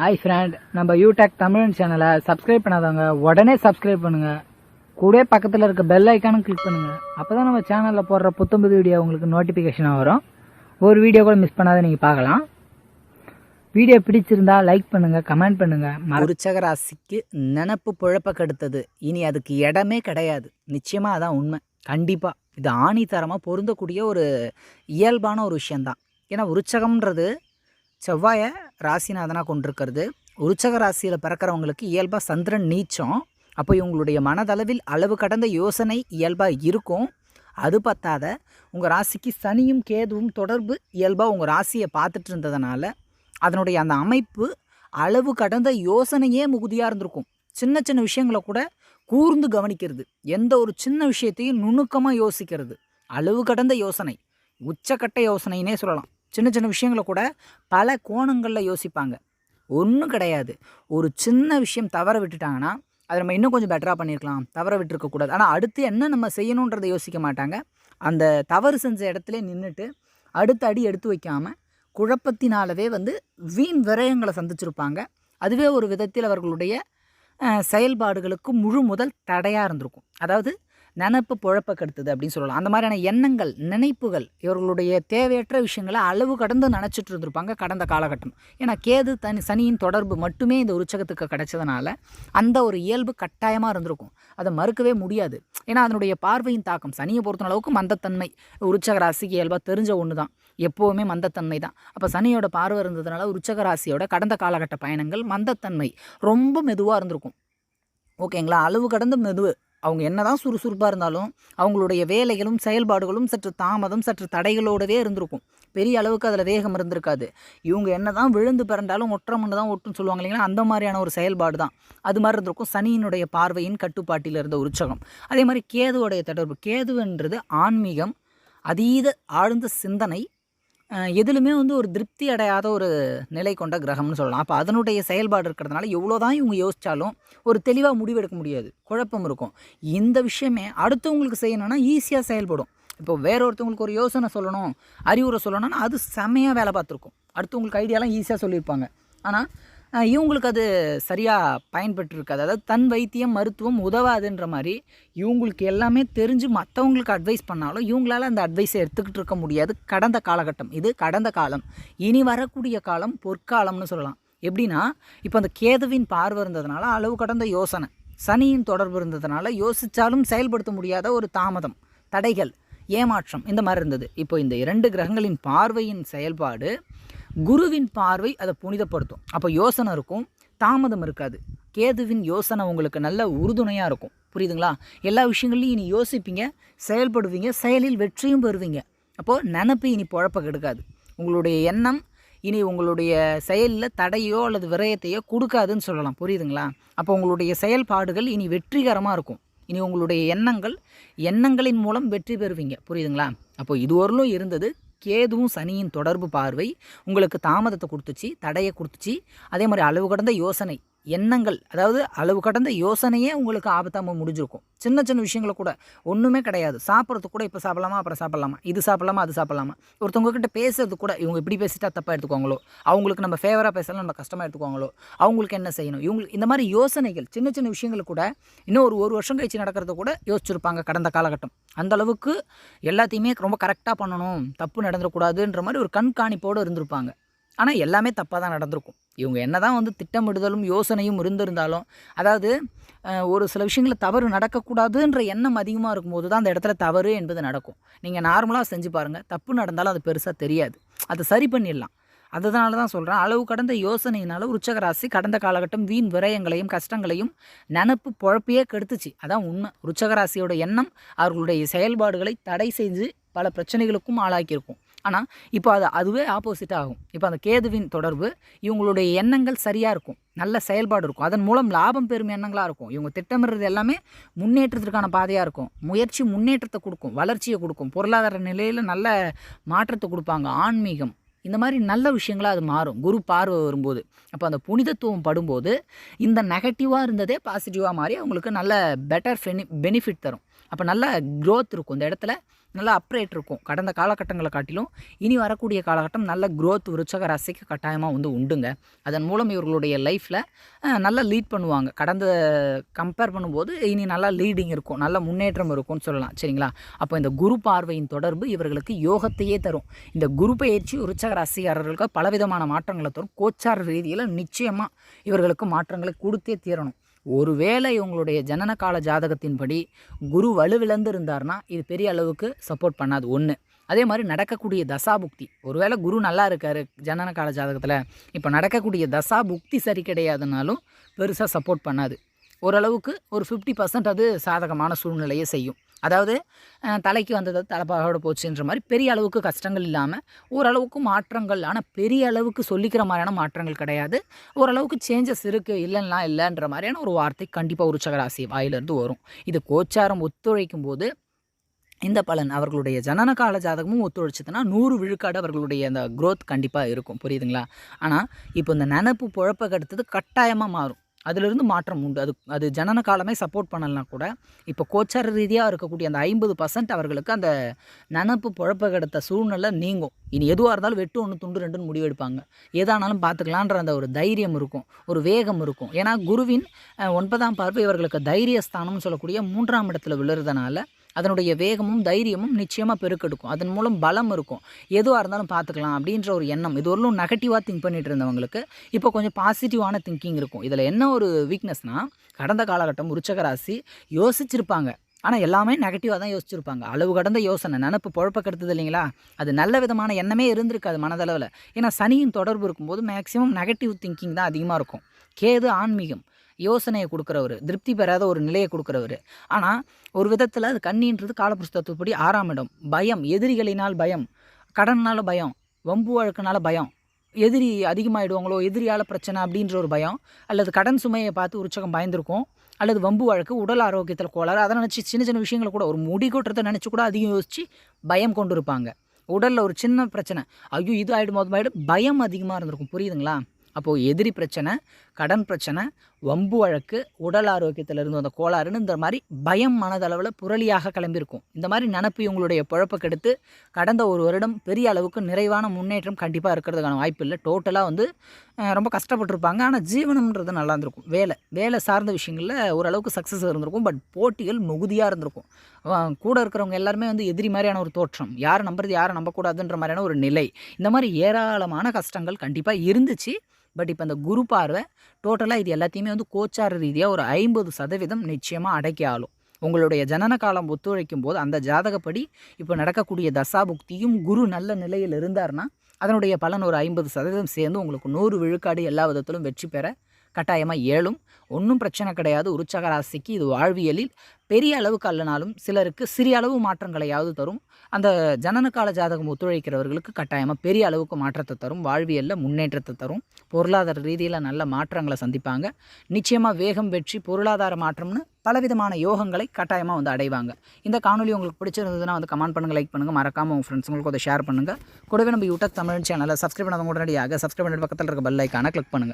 Hi friend நம்ம யூடெக் தமிழ் சேனலை subscribe பண்ணாதவங்க உடனே சப்ஸ்கிரைப் பண்ணுங்க. கூட பக்கத்தில் இருக்க பெல் ஐக்கானும் கிளிக் பண்ணுங்க. அப்பதான் நம்ம சேனலில் போடுற புத்தம்புது வீடியோ உங்களுக்கு நோட்டிஃபிகேஷனாக வரும். ஒரு வீடியோ கூட மிஸ் பண்ணாத நீங்கள் பார்க்கலாம். வீடியோ பிடிச்சிருந்தா லைக் பண்ணுங்க கமெண்ட் பண்ணுங்க. மற- நினப்பு புழப்ப கெடுத்தது. இனி அதுக்கு இடமே கிடையாது. நிச்சயமாக அதான் உண்மை. கண்டிப்பாக இது ஆணித்தரமாக பொருந்தக்கூடிய ஒரு இயல்பான ஒரு விஷயந்தான் ஏன்னா விருச்சகம்ன்றது செவ்வாயை ராசிநாதனாக கொண்டிருக்கிறது. உருச்சக ராசியில் பிறக்கிறவங்களுக்கு இயல்பாக சந்திரன் நீச்சம். அப்போ இவங்களுடைய மனதளவில் அளவு கடந்த யோசனை இயல்பாக இருக்கும். அது பத்தாத உங்கள் ராசிக்கு சனியும் கேதுவும் தொடர்பு இயல்பாக உங்கள் ராசியை பார்த்துட்டு இருந்ததுனால அதனுடைய அந்த அமைப்பு அளவு கடந்த யோசனையே மிகுதியாக இருந்திருக்கும். சின்ன சின்ன விஷயங்களை கூட கூர்ந்து கவனிக்கிறது. எந்த ஒரு சின்ன விஷயத்தையும் நுணுக்கமாக யோசிக்கிறது. அளவு கடந்த யோசனை உச்சக்கட்ட யோசனைன்னே சொல்லலாம். சின்ன சின்ன விஷயங்களை கூட பல கோணங்களில் யோசிப்பாங்க. ஒன்றும் கிடையாது. ஒரு சின்ன விஷயம் தவற விட்டுட்டாங்கன்னா அதை நம்ம இன்னும் கொஞ்சம் பெட்டராக பண்ணியிருக்கலாம் தவற விட்டுருக்கக்கூடாது ஆனால் அடுத்து என்ன நம்ம செய்யணுன்றதை யோசிக்க மாட்டாங்க. அந்த தவறு செஞ்ச இடத்துல நின்றுட்டு அடுத்த அடி எடுத்து வைக்காமல் குழப்பத்தினாலவே வந்து வீண் விரயங்களை சந்திச்சிருப்பாங்க. அதுவே ஒரு விதத்தில் அவர்களுடைய செயல்பாடுகளுக்கு முழு முதல் தடையாக இருந்திருக்கும். அதாவது நினப்பு புழப்ப கெடுத்தது அப்படின்னு சொல்லலாம். அந்த மாதிரியான எண்ணங்கள் நினைப்புகள் இவர்களுடைய தேவையற்ற விஷயங்களை அளவு கடந்து நினச்சிட்டு இருந்திருப்பாங்க கடந்த காலகட்டம். ஏன்னா கேது தனி சனியின் தொடர்பு மட்டுமே இந்த உற்சகத்துக்கு கிடைச்சதுனால அந்த ஒரு இயல்பு கட்டாயமாக இருந்திருக்கும். அதை மறுக்கவே முடியாது. ஏன்னா அதனுடைய பார்வையின் தாக்கம் சனியை பொறுத்த அளவுக்கு மந்தத்தன்மை. உற்சக ராசிக்கு இயல்பாக தெரிஞ்ச ஒன்று தான். எப்போவுமே மந்தத்தன்மை தான். அப்போ சனியோட பார்வை இருந்ததுனால உற்சக ராசியோட கடந்த காலகட்ட பயணங்கள் மந்தத்தன்மை ரொம்ப மெதுவாக இருந்திருக்கும். ஓகேங்களா? அளவு கடந்து மெதுவு. அவங்க என்னதான் சுறுசுறுப்பாக இருந்தாலும் அவங்களுடைய வேலைகளும் செயல்பாடுகளும் சற்று தாமதம் சற்று தடைகளோடவே இருந்திருக்கும். பெரிய அளவுக்கு அதில் வேகம் இருந்திருக்காது. இவங்க என்ன தான் விழுந்து பிறண்டாலும் ஒற்றை மண்ணு தான் ஒட்டுன்னு சொல்லுவாங்க இல்லைங்களா? அந்த மாதிரியான ஒரு செயல்பாடு தான். அது மாதிரி இருந்திருக்கும். சனியினுடைய பார்வையின் கட்டுப்பாட்டில் இருந்த உற்சகம் அதே மாதிரி கேதுவோடைய தொடர்பு. கேதுவென்றது ஆன்மீகம் அதீத ஆழ்ந்த சிந்தனை எதிலுமே வந்து ஒரு திருப்தி அடையாத ஒரு நிலை கொண்ட கிரகம்னு சொல்லலாம். அப்போ அதனுடைய செயல்பாடு இருக்கிறதுனால எவ்வளோதான் இவங்க யோசித்தாலும் ஒரு தெளிவாக முடிவெடுக்க முடியாது. குழப்பம் இருக்கும். இந்த விஷயமே அடுத்தவங்களுக்கு செய்யணும்னா ஈஸியாக செயல்படும். இப்போ வேற ஒருத்தவங்களுக்கு ஒரு யோசனை சொல்லணும் அறிவுரை சொல்லணும்னா அது செமையாக வேலை பார்த்துருக்கும். அடுத்தவங்களுக்கு ஐடியாலாம் ஈஸியாக சொல்லியிருப்பாங்க. ஆனால் இவங்களுக்கு அது சரியாக பயன்பட்டுருக்காது. அதாவது தன் வைத்தியம் மருத்துவம் உதவாதுன்ற மாதிரி இவங்களுக்கு எல்லாமே தெரிஞ்சு மற்றவங்களுக்கு அட்வைஸ் பண்ணாலும் இவங்களால அந்த அட்வைஸை எடுத்துக்கிட்டு இருக்க முடியாது. கடந்த காலகட்டம். இது கடந்த காலம். இனி வரக்கூடிய காலம் பொற்காலம்னு சொல்லலாம். எப்படின்னா இப்போ அந்த கேதுவின் பார்வை இருந்ததுனால அளவு கடந்த யோசனை. சனியின் தொடர்பு இருந்ததுனால யோசித்தாலும் செயல்படுத்த முடியாத ஒரு தாமதம் தடைகள் ஏமாற்றம் இந்த மாதிரி இருந்தது. இப்போ இந்த இரண்டு கிரகங்களின் பார்வையின் செயல்பாடு குருவின் பார்வை அதை புனிதப்படுத்தும். அப்போ யோசனை இருக்கும் தாமதம் இருக்காது. கேதுவின் யோசனை உங்களுக்கு நல்ல உறுதுணையாக இருக்கும். புரியுதுங்களா? எல்லா விஷயங்கள்லையும் இனி யோசிப்பீங்க செயல்படுவீங்க செயலில் வெற்றியும் பெறுவீங்க. அப்போது நினப்பு இனி புழப்ப கெடுக்காது. உங்களுடைய எண்ணம் இனி உங்களுடைய செயலில் தடையோ அல்லது விரயத்தையோ கொடுக்காதுன்னு சொல்லலாம். புரியுதுங்களா? அப்போ உங்களுடைய செயல்பாடுகள் இனி வெற்றிகரமாக இருக்கும். இனி உங்களுடைய எண்ணங்கள் எண்ணங்களின் மூலம் வெற்றி பெறுவீங்க. புரியுதுங்களா? அப்போ இதுவரையிலும் இருந்தது கேதுவும் சனியின் தொடர்பு பார்வை உங்களுக்கு தாமதத்தை கொடுத்துச்சு தடையை கொடுத்துச்சு. அதே மாதிரி அளவு கடந்த யோசனை. எண்ணங்கள் அதாவது அளவு கடந்த யோசனையே உங்களுக்கு ஆபத்தாமல் முடிஞ்சிருக்கும். சின்ன சின்ன விஷயங்களை கூட ஒன்றுமே கிடையாது. சாப்பிட்றது கூட இப்போ சாப்பிடலாமா அப்புறம் சாப்பிடலாமா? இது சாப்பிடலாமா அது சாப்பிடலாமா? ஒருத்தவங்கக்கிட்ட பேசுறது கூட இவங்க இப்படி பேசிட்டா தப்பாக எடுத்துக்குவாங்களோ? அவங்களுக்கு நம்ம ஃபேவராக பேசலாம் நம்ம கஷ்டமாக எடுத்துக்குவாங்களோ? அவங்களுக்கு என்ன செய்யணும்? இவங்களுக்கு இந்த மாதிரி யோசனைகள் சின்ன சின்ன விஷயங்கள் கூட இன்னும் ஒரு ஒரு வருஷம் கழிச்சு நடக்கிறத கூட யோசிச்சிருப்பாங்க கடந்த காலகட்டம். அந்த அளவுக்கு எல்லாத்தையுமே ரொம்ப கரெக்டாக பண்ணணும். தப்பு நடந்துடக்கூடாதுன்ற மாதிரி ஒரு கண்காணிப்போடு இருந்திருப்பாங்க. ஆனால் எல்லாமே தப்பாக தான் நடந்திருக்கும். இவங்க என்ன தான் வந்து திட்டமிடுதலும் யோசனையும் இருந்திருந்தாலும் அதாவது ஒரு சில விஷயங்களில் தவறு நடக்கக்கூடாதுன்ற எண்ணம் அதிகமாக இருக்கும்போது தான் அந்த இடத்துல தவறு என்பது நடக்கும். நீங்கள் நார்மலாக செஞ்சு பாருங்கள் தப்பு நடந்தாலும் அது பெருசாக தெரியாது. அதை சரி பண்ணிடலாம். அதனால தான் சொல்கிறேன் அளவு கடந்த யோசனையினால உற்சக கடந்த காலகட்டம் வீண் விரயங்களையும் கஷ்டங்களையும் நினப்பு பொழப்பையே கெடுத்துச்சு. அதான் உண்மை. ருச்சகராசியோட எண்ணம் அவர்களுடைய செயல்பாடுகளை தடை செஞ்சு பல பிரச்சனைகளுக்கும் ஆளாக்கியிருக்கும். ஆனால் இப்போ அது அதுவே ஆப்போசிட் ஆகும். இப்போ அந்த கேதுவின் தொடர்பு இவங்களுடைய எண்ணங்கள் சரியாக இருக்கும். நல்ல செயல்பாடு இருக்கும். அதன் மூலம் லாபம் பெறும் எண்ணங்களாக இருக்கும். இவங்க திட்டமிடுறது எல்லாமே முன்னேற்றத்திற்கான பாதையாக இருக்கும். முயற்சி முன்னேற்றத்தை கொடுக்கும். வளர்ச்சியை கொடுக்கும். பொருளாதார நிலையில் நல்ல மாற்றத்தை கொடுப்பாங்க. ஆன்மீகம். இந்த மாதிரி நல்ல விஷயங்களாக அது மாறும். குரு பார்வை வரும்போது. அப்போ அந்த புனிதத்துவம் படும்போது இந்த நெகட்டிவாக இருந்ததே பாசிட்டிவாக மாறி அவங்களுக்கு நல்ல பெட்டர் பெனி பெனிஃபிட் தரும். அப்போ நல்ல க்ரோத் இருக்கும். இந்த இடத்துல நல்லா அப்ரேட் இருக்கும். கடந்த காலகட்டங்களை காட்டிலும் இனி வரக்கூடிய காலகட்டம் நல்ல க்ரோத் விருச்சக ராசிக்கு கட்டாயமாக வந்து உண்டுங்க. அதன் மூலம் இவர்களுடைய லைஃப்பில் நல்லா லீட் பண்ணுவாங்க. கடந்த கம்பேர் பண்ணும்போது இனி நல்லா லீடிங் இருக்கும். நல்ல முன்னேற்றம் இருக்கும்னு சொல்லலாம். சரிங்களா? அப்போ இந்த குரு பார்வையின் தொடர்பு இவர்களுக்கு யோகத்தையே தரும். இந்த குரு பயிற்சி விருச்சக ராசிக்காரர்களுக்கு பலவிதமான மாற்றங்களை தரும். கோச்சார் ரீதியில் நிச்சயமாக இவர்களுக்கு மாற்றங்களை கொடுத்தே தீரணும். ஒருவேளை இவங்களுடைய ஜனன கால ஜாதகத்தின்படி குரு வலுவிழந்து இருந்தார்னா இது பெரிய அளவுக்கு சப்போர்ட் பண்ணாது. ஒன்று அதே மாதிரி நடக்கக்கூடிய தசாபுக்தி. ஒருவேளை குரு நல்லா இருக்கார் ஜனன கால ஜாதகத்தில் இப்போ நடக்கக்கூடிய தசா புக்தி சரி கிடையாதுனாலும் பெருசாக சப்போர்ட் பண்ணாது. ஓரளவுக்கு ஒரு ஃபிஃப்டி பர்சன்ட் அது சாதகமான சூழ்நிலையை செய்யும். அதாவது தலைக்கு வந்தது தலைப்பாகோட போச்சுன்ற மாதிரி பெரிய அளவுக்கு கஷ்டங்கள் இல்லாமல் ஓரளவுக்கு மாற்றங்கள் ஆனால் பெரிய அளவுக்கு சொல்லிக்கிற மாதிரியான மாற்றங்கள் கிடையாது. ஓரளவுக்கு சேஞ்சஸ் இருக்குது இல்லைன்னா இல்லைன்ற மாதிரியான ஒரு வார்த்தை கண்டிப்பாக உருச்சகராசி வாயிலிருந்து வரும். இது கோச்சாரம் ஒத்துழைக்கும் போது இந்த பலன் அவர்களுடைய ஜனன கால ஜாதகமும் ஒத்துழைச்சதுன்னா நூறு விழுக்காடு அவர்களுடைய அந்த க்ரோத் கண்டிப்பாக இருக்கும். புரியுதுங்களா? ஆனால் இப்போ இந்த நினப்பு புழப்ப கடுத்தது கட்டாயமாக மாறும். அதிலிருந்து மாற்றம் உண்டு. அது அது ஜனன காலமே சப்போர்ட் பண்ணலனா கூட இப்போ கோச்சார ரீதியாக இருக்கக்கூடிய அந்த ஐம்பது பர்சன்ட் அவர்களுக்கு அந்த நினப்பு புழப்ப கிடத்த சூழ்நிலை நீங்கும். இனி எதுவாக இருந்தாலும் வெட்டு ஒன்று துண்டு ரெண்டுன்னு முடிவெடுப்பாங்க எதானாலும் பார்த்துக்கலான்ற அந்த ஒரு தைரியம் இருக்கும். ஒரு வேகம் இருக்கும். ஏன்னா குருவின் ஒன்பதாம் பார்வை இவர்களுக்கு தைரிய ஸ்தானம்னு சொல்லக்கூடிய மூன்றாம் இடத்துல விழுறதுனால அதனுடைய வேகமும் தைரியமும் நிச்சயமாக பெருக்கெடுக்கும். அதன் மூலம் பலம் இருக்கும். எதுவாக இருந்தாலும் பார்த்துக்கலாம் அப்படின்ற ஒரு எண்ணம். இது வரலும் நெகட்டிவாக திங்க் பண்ணிட்டு இருந்தவங்களுக்கு இப்போ கொஞ்சம் பாசிட்டிவான திங்கிங் இருக்கும். இதில் என்ன ஒரு வீக்னஸ்னால் கடந்த காலகட்டம் உருச்சக ராசி யோசிச்சிருப்பாங்க. ஆனால் எல்லாமே நெகட்டிவாக தான் யோசிச்சிருப்பாங்க. அளவு கடந்த யோசனை நினப்பு புழப்ப கெடுத்தது இல்லைங்களா? அது நல்ல விதமான எண்ணமே இருந்திருக்காது மனதளவில். ஏன்னா சனியின் தொடர்பு இருக்கும்போது மேக்ஸிமம் நெகட்டிவ் திங்கிங் தான் அதிகமாக இருக்கும். கேது ஆன்மீகம். யோசனையை கொடுக்குறவர் திருப்தி பெறாத ஒரு நிலையை கொடுக்குறவர். ஆனால் ஒரு விதத்தில் அது கண்ணின்றது காலப்புஸ்தத்துப்படி ஆறாம் இடம். பயம் எதிரிகளினால் பயம் கடனால் பயம் வம்பு வழக்குனால பயம். எதிரி அதிகமாகிடுவாங்களோ எதிரியால் பிரச்சனை அப்படின்ற ஒரு பயம். அல்லது கடன் சுமையை பார்த்து உற்சகம் பயந்துருக்கும். அல்லது வம்பு வழக்கு உடல் ஆரோக்கியத்தில் கோளாறு. அதை நினச்சி சின்ன சின்ன விஷயங்களை கூட ஒரு முடி கொட்டுறதை நினச்சி கூட அதிகம் யோசித்து பயம் கொண்டு இருப்பாங்க உடலில் ஒரு சின்ன பிரச்சனை. ஐயோ இது ஆகிடும் அது ஆகிடும் பயம் அதிகமாக இருந்திருக்கும். புரியுதுங்களா? அப்போது எதிரி பிரச்சனை கடன் பிரச்சனை வம்பு வழக்கு உடல் ஆரோக்கியத்தில் இருந்து வந்த கோளாறுன்னு இந்த மாதிரி பயம் மனதளவில் புரளியாக கிளம்பியிருக்கும். இந்த மாதிரி நினப்பு இவங்களுடைய பொழப்பை கெடுத்து கடந்த ஒரு வருடம் பெரிய அளவுக்கு நிறைவான முன்னேற்றம் கண்டிப்பாக இருக்கிறதுக்கான வாய்ப்பு இல்லை டோட்டலாக வந்து ரொம்ப கஷ்டப்பட்டிருப்பாங்க. ஆனால் ஜீவனம்ன்றது நல்லா இருந்திருக்கும். வேலை வேலை சார்ந்த விஷயங்களில் ஓரளவுக்கு சக்ஸஸ் இருந்திருக்கும். பட் போட்டிகள் மிகுதியாக இருந்திருக்கும். கூட இருக்கிறவங்க எல்லாருமே வந்து எதிரி மாதிரியான ஒரு தோற்றம். யாரை நம்புறது யாரை நம்பக்கூடாதுன்ற மாதிரியான ஒரு நிலை. இந்த மாதிரி ஏராளமான கஷ்டங்கள் கண்டிப்பாக இருந்துச்சு. பட் இப்போ அந்த குரு பார்வை டோட்டலாக இது எல்லாத்தையுமே வந்து கோச்சார ரீதியாக ஒரு ஐம்பது சதவீதம் நிச்சயமாக அடக்கி ஆளும். உங்களுடைய ஜனன காலம் ஒத்துழைக்கும் போது அந்த ஜாதகப்படி இப்போ நடக்கக்கூடிய தசாபுக்தியும் குரு நல்ல நிலையில் இருந்தார்னா அதனுடைய பலன் ஒரு ஐம்பது சதவீதம் சேர்ந்து உங்களுக்கு நூறு விழுக்காடு எல்லா விதத்திலும் வெற்றி பெற கட்டாயமாக ஏழும். ஒன்றும் பிரச்சனை கிடையாது. உற்சக ராசிக்கு இது வாழ்வியலில் பெரிய அளவுக்கு அல்லனாலும் சிலருக்கு சிறிய அளவு மாற்றங்களையாவது தரும். அந்த ஜனன கால ஜாதகம் ஒத்துழைக்கிறவர்களுக்கு கட்டாயமாக பெரிய அளவுக்கு மாற்றத்தை தரும். வாழ்வியலில் முன்னேற்றத்தை தரும். பொருளாதார ரீதியில் நல்ல மாற்றங்களை சந்திப்பாங்க. நிச்சயமாக வேகம் வெற்றி பொருளாதார மாற்றம்னு பலவிதமான யோகங்களை கட்டாயமாக வந்து அடைவாங்க. இந்த காணொலி உங்களுக்கு பிடிச்சிருந்ததுன்னா வந்து கமெண்ட் பண்ணுங்கள் லைக் பண்ணுங்கள் மறக்காமல் உங்கள் ஃப்ரெண்ட்ஸுங்களுக்கு அதை ஷேர் பண்ணுங்கள் கூடவே நம்ம யூடியூப் தமிழ் சேனலை சப்ஸ்கிரைப் பண்ணாதவங்க உடனடியாக சப்ஸ்கிரைப் பண்ணிட்டு பக்கத்தில் இருக்க பெல் ஐக்கான கிளிக் பண்ணுங்கள்